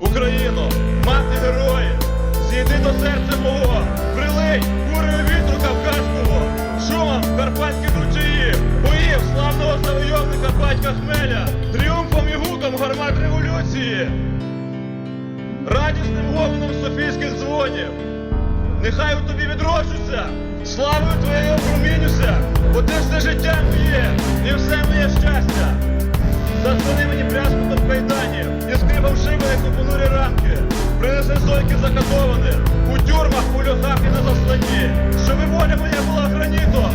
Україно, мати героїв, зійди до серця мого, прилий курею вітру кавказького, шумом карпатських ручаїв, боїв славного завойовника батька Хмеля, тріумфом і гуком гармат революції, радісним гомоном софійських дзвонів. Нехай у тобі відроджуся, славою твоєю промінюся, шибених у понурі рамки. Принеси зойки закатованих у тюрмах, у льохах і на засланні. Щоби воля моя була гранітом,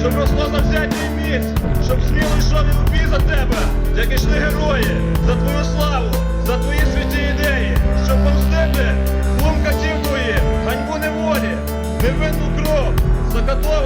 щоб росло завзяття і міць, щоб сміло йшов і бій за тебе, як ішли герої, за твою славу, за твої святі ідеї, щоб помстити глум катів твоїх, ганьбу неволі, невинну кров, закатованих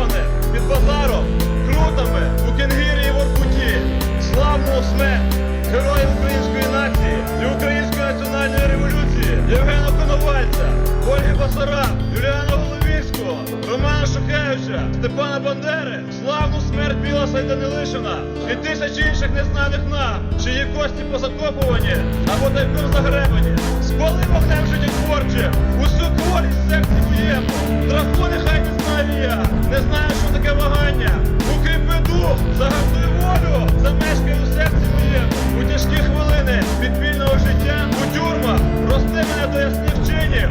Шухевича, Степана Бандери, славну смерть Білоса Данилишина і тисяч інших незнаних нам, чиї кості позакопувані або тайком загребані. Спали вогнем життєтворчим, усю кволість в серці моєму. Страху нехай не знаю я, не знаю, що таке вагання. Укріпи дух, загартуй волю, замешкай у серці моєму. У тяжкі хвилини підпільного життя, у тюрмах, рости мене до ясних чинів.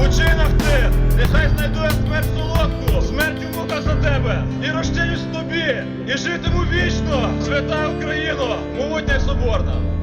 У чинах ти, нехай знайду я смерть і розчинюсь тобі, і житиму вічно, свята Україно, могутня соборна.